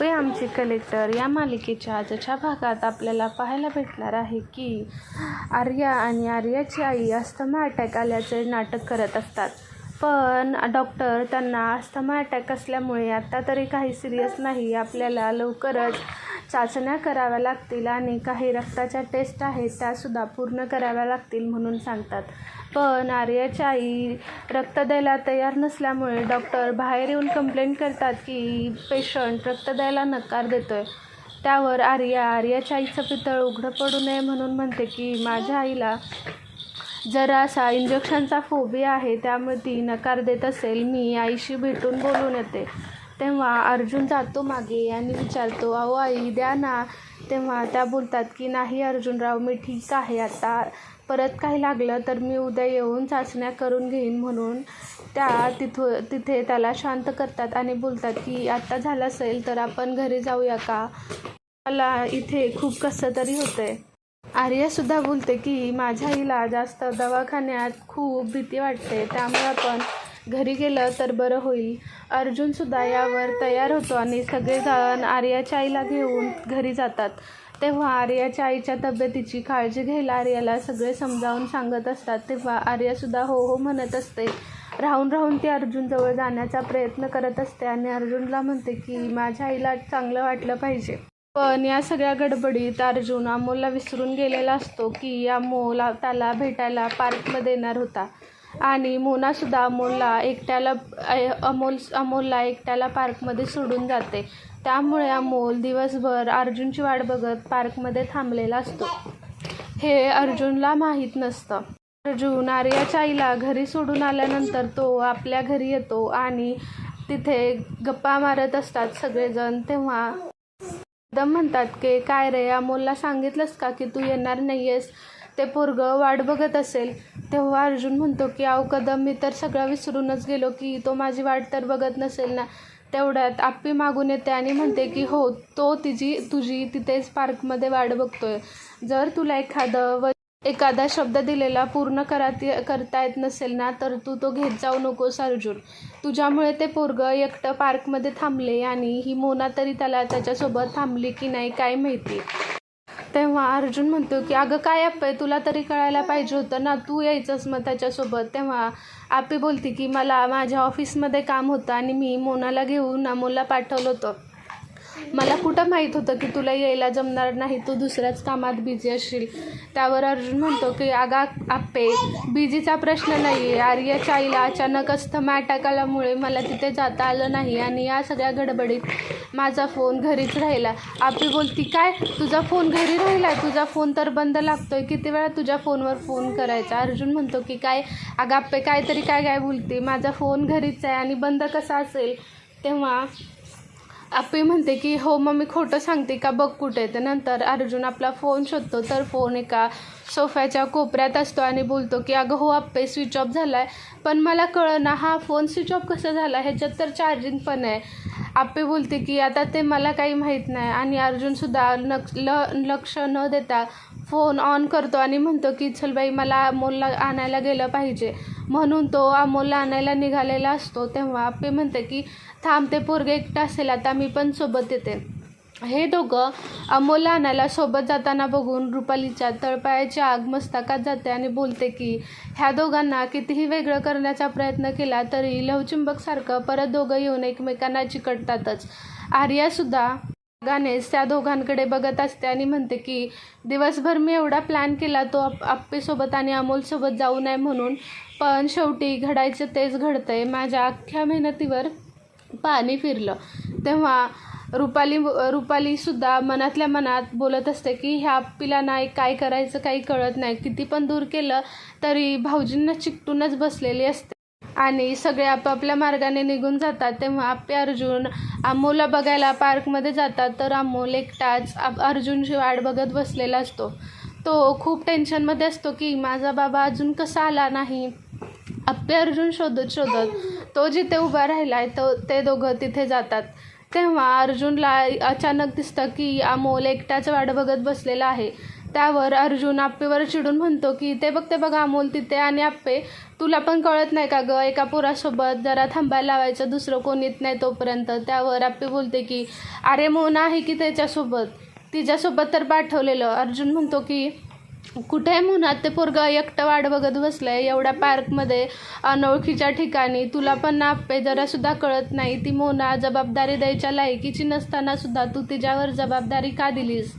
पे आमचे कलेक्टर या मालिकेच्या आजच्या भागात आपल्याला पाहायला भेटणार आहे की आर्या आणि आर्याची आई अस्थमा अटॅक आल्याचे नाटक करत असतात. पण डॉक्टर त्यांना अस्थमा अटॅक असल्यामुळे आत्ता तरी काही सिरियस नाही. आपल्याला लवकरच चाचण्या कराव्या लागतील आणि काही रक्ताच्या टेस्ट आहेत त्यासुद्धा पूर्ण कराव्या लागतील म्हणून सांगतात. पण आर्याची आई रक्त द्यायला तयार नसल्यामुळे डॉक्टर बाहेर येऊन कंप्लेंट करतात की पेशंट रक्त द्यायला नकार देतो आहे त्यावर आर्या आर्याच्या आईचं पितळ उघडं पडू नये म्हणून म्हणते की माझ्या आईला जरासा इंजेक्शनचा फोबिया आहे त्यामुळे ती नकार देत असेल. मी आईशी भेटून बोलून येते. तेव्हा अर्जुन जातो मागे आणि विचारतो अहो आई द्या ना. तेव्हा त्या बोलतात की नाही अर्जुनराव मी ठीक आहे आता. परत काही लागलं तर मी उद्या येऊन चाचण्या करून घेईन म्हणून. त्या तिथं तिथे त्याला शांत करतात आणि बोलतात की आत्ता झालं असेल तर आपण घरी जाऊया का? मला इथे खूप कसं तरी होतंय. आर्यासुद्धा बोलते की माझ्या आईला जास्त दवाखान्यात खूप भीती वाटते. त्यामुळे आपण घरी गेलं तर बरं होईल. अर्जुनसुद्धा यावर तयार होतो आणि सगळेजण आर्याच्या आईला घेऊन घरी जातात. तेव्हा आर्याच्या आईच्या तब्येतीची काळजी घ्यायला आर्याला सगळे समजावून सांगत असतात. तेव्हा आर्यासुद्धा हो हो म्हणत असते. राहून राहून ती अर्जुनजवळ जाण्याचा प्रयत्न करत असते आणि अर्जुनला म्हणते की माझ्या आईला चांगलं वाटलं पाहिजे. पण या सगळ्या गडबडीत अर्जुन अमोलला विसरून गेलेला असतो की अमोल त्याला भेटायला पार्कमध्ये येणार होता. आणि मोनासुद्धा अमोलला एकट्याला अमोल अमोलला एकट्याला पार्कमध्ये सोडून जाते. त्यामुळे अमोल दिवसभर अर्जुनची वाट बघत पार्कमध्ये थांबलेला असतो. हे अर्जुनला माहीत नसतं. अर्जुन आर्याच्या आईला घरी सोडून आल्यानंतर तो आपल्या घरी येतो आणि तिथे गप्पा मारत असतात सगळेजण. तेव्हा एकदम म्हणतात की काय रे अमोलला सांगितलंस का की तू येणार नाही आहेस ते पोरगं वाट बघत असेल तेव्हा अर्जुन म्हणतो की अहो कदम मी तर सगळं विसरूनच गेलो की तो माझी वाट तर बघत नसेल ना तेवढ्यात आप्पी मागून येते आणि म्हणते की हो तो तिची तुझी तिथेच पार्कमध्ये वाट बघतोय. जर तुला एखादं व एखादा शब्द दिलेला पूर्ण करात करता येत नसेल ना तर तू तो घेत जाऊ नकोस अर्जुन. तुझ्यामुळे ते पोरगं एकटं पार्कमध्ये थांबले आणि ही मोना तरी त्याला त्याच्यासोबत थांबली की नाही काय माहिती. तेव्हा अर्जुन म्हणतो की अगं काय आहे? तुला तरी कळायला पाहिजे होतं ना? तू यायचंस मग त्याच्यासोबत. तेव्हा आपी बोलते की मला माझ्या ऑफिसमध्ये काम होतं आणि मी मोनाला घेऊन अमोलला पाठवलं होतं. मला कुठं माहीत होतं की तुला यायला जमणार नाही? तू दुसऱ्याच कामात बिझी असशील. त्यावर अर्जुन म्हणतो की आगा आप्पे बिझीचा प्रश्न नाही आहे आर्याच्या आईला अचानक अस्थमा अटॅक आल्यामुळे मला तिथे जाता आलं नाही आणि या सगळ्या गडबडीत माझा फोन घरीच राहिला. आपी बोलती काय? तुझा फोन घरी राहिला तुझा फोन तर बंद लागतोय. किती वेळा तुझ्या फोनवर फोन करायचा? अर्जुन म्हणतो की काय? आगाप्पे काहीतरी काय काय बोलते. माझा फोन घरीच आहे आणि बंद कसा असेल? तेव्हा आपी म्हणते की हो मग मी खोटं सांगते का? बघ कुठे तर नंतर अर्जुन आपला फोन शोधतो. तर फोन एका सोफ्याच्या कोपऱ्यात असतो आणि बोलतो की अगं हो आप्पे स्विच ऑफ झाला आहे पण मला कळना हा फोन स्विच ऑफ कसा झाला? ह्याच्यात तर चार्जिंग पण आहे. आप्पे बोलते की आता ते मला काही माहीत नाही. आणि अर्जुनसुद्धा नक्ष ल लक्ष न देता फोन ऑन करतो आणि म्हणतो की चल बाई मला अमोलला आणायला गेलं पाहिजे. म्हणून तो अमोलला आणायला निघालेला असतो. तेव्हा आपे म्हणते की थांब ते पोरगे एकटा असेल आता मी पण सोबत येते. हे दोघं अमोलला आणायला सोबत जाताना बघून रुपालीच्या तळपायाची आग मस्तकात जाते आणि बोलते की ह्या दोघांना कितीही वेगळं करण्याचा प्रयत्न केला तरी लवचिंबकसारखं परत दोघं येऊन एकमेकांना चिकटतातच. आर्यासुद्धा गाणेच त्या दोघांकडे बघत असते आणि म्हणते की दिवसभर मी एवढा प्लॅन केला तो आप आप्पेसोबत आणि अमोलसोबत जाऊ नये म्हणून. पण शेवटी घडायचं तेच घडतंय. माझ्या अख्ख्या मेहनतीवर पाणी फिरलं. तेव्हा रुपाली रुपालीसुद्धा मनातल्या मनात बोलत असते की ह्या पिला नाही काय करायचं काही कळत नाही. किती पण दूर केलं तरी भाऊजींना चिकटूनच बसलेली असते. आणि सगळे आपापल्या मार्गाने निघून जातात. तेव्हा आप्पे अर्जुन अमोला बघायला पार्कमध्ये जातात. तर अमोल एकटाच अर्जुनची वाट बघत बसलेला असतो. तो खूप टेन्शनमध्ये असतो की माझा बाबा अजून कसा आला नाही? आप्पे अर्जुन शोधत शोधत तो जिथे उभा राहिला आहे तो ते दोघं तिथे जातात. तेव्हा अर्जुनला अचानक दिसतं की अमोल एकटाच वाट बघत बसलेला आहे. त्यावर अर्जुन आप्पेवर चिडून म्हणतो की ते बघ ते बघ अमोल तिथे आणि आप्पे. तुला पण कळत नाही का गं? एका पुरासोबत जरा थांबायला लावायचं दुसरं कोण येत नाही तोपर्यंत. त्यावर आप्पे बोलते की अरे मोना आहे की त्याच्यासोबत? तिच्यासोबत तर पाठवलेलं. अर्जुन म्हणतो की कुठे आहे म्हणत ते पोरगं एकटं वाट बघत बसलंय. एवढ्या पार्कमध्ये अनोळखीच्या ठिकाणी. तुला पण आप्पे जरासुद्धा कळत नाही. ती मोना जबाबदारी द्यायच्या लायकीची नसताना सुद्धा तू तिच्यावर जबाबदारी का दिलीस?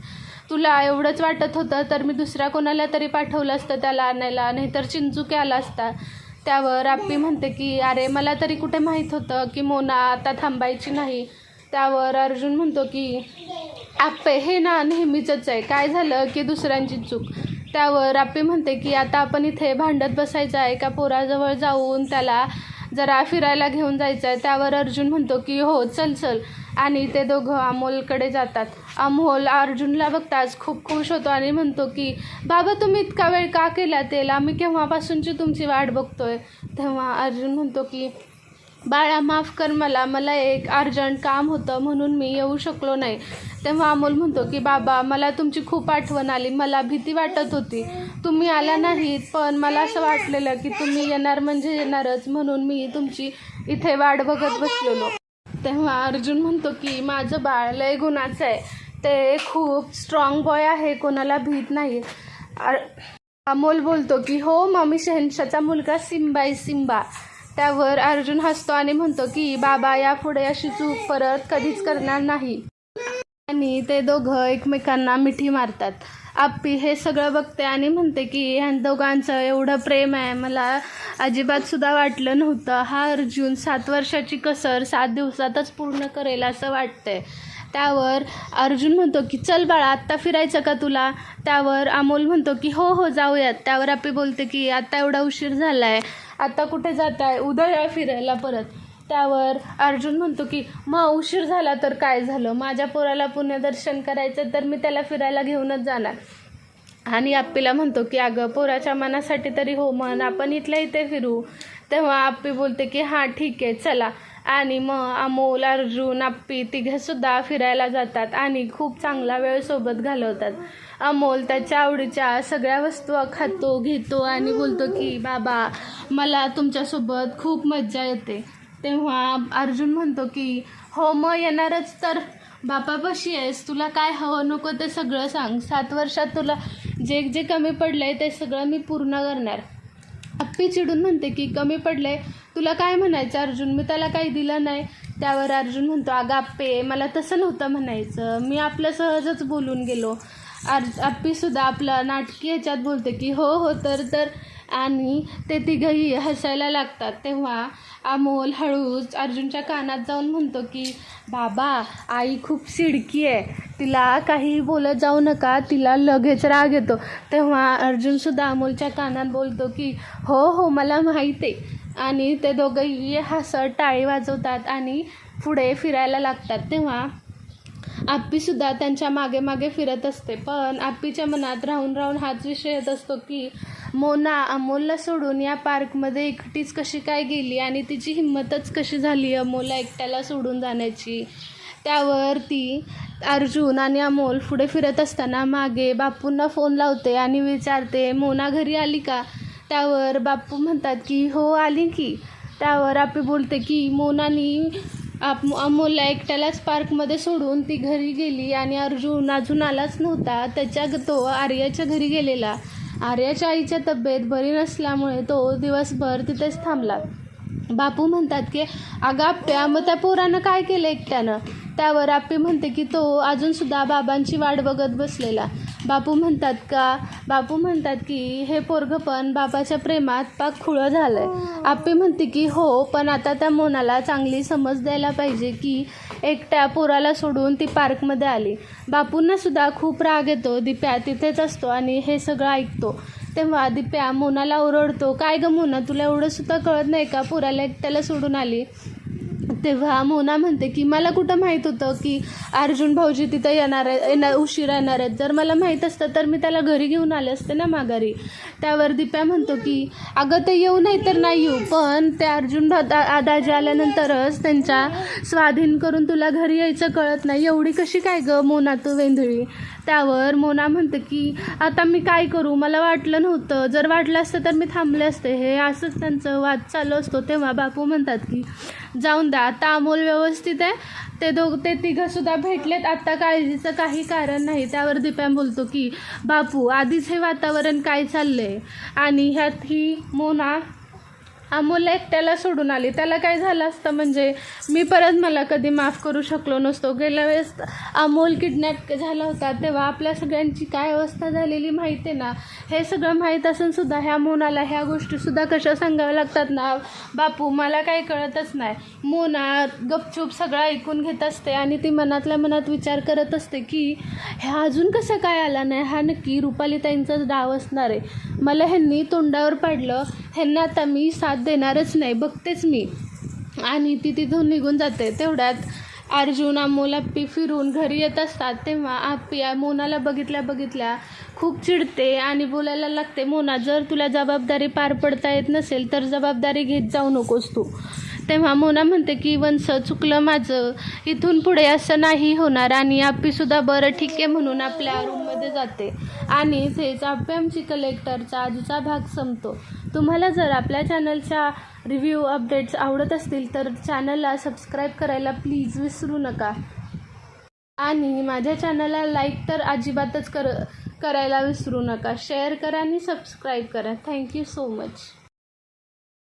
तुला एवढंच वाटत होतं तर मी दुसऱ्या कोणाला तरी पाठवलं असतं त्याला आणायला. नाहीतर चिंचुके आला असता. त्यावर आप्पी म्हणते की अरे मला तरी कुठे माहीत होतं की मोना आता थांबायची नाही. त्यावर अर्जुन म्हणतो की आप्पे हे ना नेहमीचंच आहे. काय झालं की दुसऱ्यांची चूक? त्यावर आप्पी म्हणते की आता आपण इथे भांडत बसायचं आहे का? पोराजवळ जाऊन त्याला जरा फिरायला घेऊन जायचं आहे त्यावर अर्जुन म्हणतो की हो चल चल. आणि ते दोघं अमोलकडे जातात. अमोल अर्जुनला बघताच खूप खुश होतो आणि म्हणतो की बाबा तुम्ही इतका वेळ का केला तेला? मी केव्हापासूनची तुमची वाट बघतोय? तेव्हा अर्जुन म्हणतो की बाळा माफ कर मला. मला एक अर्जंट काम होतं म्हणून मी येऊ शकलो नाही. तेव्हा अमोल म्हणतो की बाबा मला तुमची खूप आठवण आली. मला भीती वाटत होती. तुम्ही आला नाहीत पण मला असं वाटलेलं की तुम्ही येणार म्हणजे येणारच. म्हणून मी तुमची इथे वाट बघत बसलेलो. तेव्हा अर्जुन म्हणतो की माझं बाळ लय गुणाचं आहे. ते खूप स्ट्रॉंग बॉय आहे कोणाला भीत नाही अर- अमोल बोलतो की हो मम्मी शहनशाचा मुलगा सिम्बा आहे सिम्बा त्यावर अर्जुन हसतो आणि म्हणतो की बाबा यापुढे अशी चूक परत कधीच करणार नाही. आणि ते दोघं एकमेकांना मिठी मारतात. आप्पी हे सगळं बघते आणि म्हणते की ह्या दोघांचं एवढं प्रेम आहे. मला अजिबात सुद्धा वाटलं नव्हतं. हा अर्जुन सात वर्षाची कसर सात दिवसातच पूर्ण करेल असं वाटतंय. त्यावर अर्जुन म्हणतो की चल बाळा आत्ता फिरायचं का तुला? त्यावर अमोल म्हणतो की हो हो जाऊयात. त्यावर आपी बोलते की आत्ता एवढा उशीर झाला आहे आत्ता कुठे जात आहे उद्या या फिरायला परत. त्यावर अर्जुन म्हणतो की मग उशीर झाला तर काय झालं? माझ्या पोराला पुण्यदर्शन करायचं तर मी त्याला फिरायला घेऊनच जाणार. आणि आप्पीला म्हणतो की अगं पोराच्या मनासाठी तरी हो म्हण आपण इथल्या इथे फिरू. तेव्हा आप्पी बोलते की हां ठीक आहे चला. आणि मग अमोल अर्जुन आप्पी तिघेसुद्धा फिरायला जातात आणि खूप चांगला वेळ सोबत घालवतात. अमोल त्याच्या आवडीच्या सगळ्या वस्तू खातो घेतो आणि बोलतो की बाबा मला तुमच्यासोबत खूप मज्जा येते. तेव्हा अर्जुन म्हणतो की हो मग येणारच तर बापापाशी आहेस? तुला काय हवं? नको ते सगळं सांग. सात वर्षात तुला जे जे कमी पडलं आहे ते सगळं मी पूर्ण करणार. अप्पी चिडून म्हणते की कमी पडलंय? तुला काय म्हणायचं अर्जुन? मी त्याला काही दिलं नाही. त्यावर अर्जुन म्हणतो अगं आप्पे मला तसं नव्हतं म्हणायचं. मी आपलं सहजच बोलून गेलो. अर्ज आप्पीसुद्धा आपलं नाटकी ह्याच्यात बोलते की हो हो तर तर आणि ते तिघंही हसायला लागतात. तेव्हा अमोल हळूच अर्जुनच्या कानात जाऊन म्हणतो की बाबा आई खूप सिडकी आहे. तिला काही बोलत जाऊ नका. तिला लगेच राग येतो. तेव्हा अर्जुनसुद्धा अमोलच्या कानात बोलतो की हो हो मला माहीत आहे. आणि ते दोघंही हसत टाळी वाजवतात आणि पुढे फिरायला लागतात. तेव्हा आप्पीसुद्धा त्यांच्या मागे मागे फिरत असते. पण आप्पीच्या मनात राहून राहून हाच विषय येत असतो की मोना अमोलला सोडून या पार्कमध्ये एकटीच कशी काय गेली आणि तिची हिंमतच कशी झाली अमोलला एकट्याला सोडून जाण्याची? त्यावर ती अर्जुन आणि अमोल पुढे फिरत असताना मागे बापूंना फोन लावते आणि विचारते मोना घरी आली का? त्यावर बापू म्हणतात की हो आली की. त्यावर आपी बोलते की मोनानी आप अमोलला एकट्यालाच पार्कमध्ये सोडून ती घरी गेली आणि अर्जुन अजून आलाच नव्हता. त्याच्या तो आर्याच्या घरी गेलेला. आर्याच्या आईच्या तब्येत बरी नसल्यामुळे तो दिवसभर तिथेच थांबला. बापू म्हणतात की अगं आप्या मग त्या पोरानं काय केलं एकट्यानं? त्यावर आप्पी म्हणते की तो अजूनसुद्धा बाबांची वाट बघत बसलेला. बापू म्हणतात का? बापू म्हणतात की हे पोरगं पण बाबाच्या प्रेमात पाक खुळं झालं आहे आप्पी म्हणते की हो पण आता त्या मोनाला चांगली समज द्यायला पाहिजे की एकट्या पोराला सोडून ती पार्कमध्ये आली. बापूंना सुद्धा खूप राग येतो. दिप्या तिथेच असतो आणि हे सगळं ऐकतो. तेव्हा दिप्या मोनाला ओरडतो काय गं मोना तुला एवढं सुद्धा कळत नाही का? पोराला एकट्याला सोडून आली. तेव्हा मोना म्हणते की मला कुठं माहीत होतं की अर्जुन भाऊजी तिथं येणार आहे येणार उशिरा येणार आहेत? जर मला माहीत असतं तर मी त्याला घरी घेऊन आले असते ना माघारी. त्यावर दिप्या म्हणतो की अगं ते येऊ नाही तर नाही येऊ पण ते अर्जुन भा दा- दाजी आल्यानंतरच त्यांच्या स्वाधीन करून तुला घरी यायचं कळत नाही. एवढी कशी काय गं मोना तू वेंधळी? त्यावर मोना म्हणते की आता मी काय करू? मला वाटलं नव्हतं. जर वाटलं असतं तर मी थांबले असते. हे असंच त्यांचं वाद चालू असतो. तेव्हा बापू म्हणतात की जाऊन द्या. आता अमोल व्यवस्थित आहे. ते दोघ ते तिघंसुद्धा भेटलेत. आत्ता काळजीचं काही कारण नाही. त्यावर दिप्या बोलतो की बापू आधीच हे वातावरण काय चाललं आहे आणि ह्यात ही मोना अमोलला एकट्याला सोडून आली. त्याला काय झालं असतं म्हणजे मी परत मला कधी माफ करू शकलो नसतो. गेल्या वेळेस अमोल किडनॅप झाला होता. तेव्हा आपल्या सगळ्यांची काय अवस्था झालेली माहिती आहे ना? हे सगळं माहीत असून सुद्धा ह्या मोनाला ह्या गोष्टीसुद्धा कशा सांगाव्या लागतात ना? बापू मला काही कळतच नाही. मोना गपचूप सगळं ऐकून घेत असते आणि ती मनातल्या मनात विचार करत असते की ह्या अजून कसं काय आला नाही? हा नक्की रुपालीताईंचाच डाव असणार आहे. मला ह्यांनी तोंडावर पाडलं. ह्यांना आता मी साथ देणारच नाही बघतेच मी. आणि ती तिथून निघून जाते. तेवढ्यात अर्जुन अमोल आप्पी फिरून घरी येत असतात. तेव्हा आप्पी मोनाला बघितल्या बघितल्या खूप चिडते आणि बोलायला लागते मोना जर तुला जबाबदारी पार पडता येत नसेल तर जबाबदारी घेत जाऊ नकोस तू. तेव्हा मोना म्हणते की वंस चुकलं माझं. इथून पुढे असं नाही होणार आणि आप्पीसुद्धा बरं ठीक आहे म्हणून आपल्या रूममध्ये जाते. आणि तेच आप्पी आमची कलेक्टरचा आजचा भाग संपतो. तुम्हाला जर आपल्या चॅनलच्या रिव्ह्यू अपडेट्स आवडत असतील तर चॅनलला सबस्क्राईब करायला प्लीज विसरू नका. आणि माझ्या चॅनलला लाईक तर अजिबातच कर करायला विसरू नका. शेअर करा आणि सबस्क्राईब करा. Thank you so much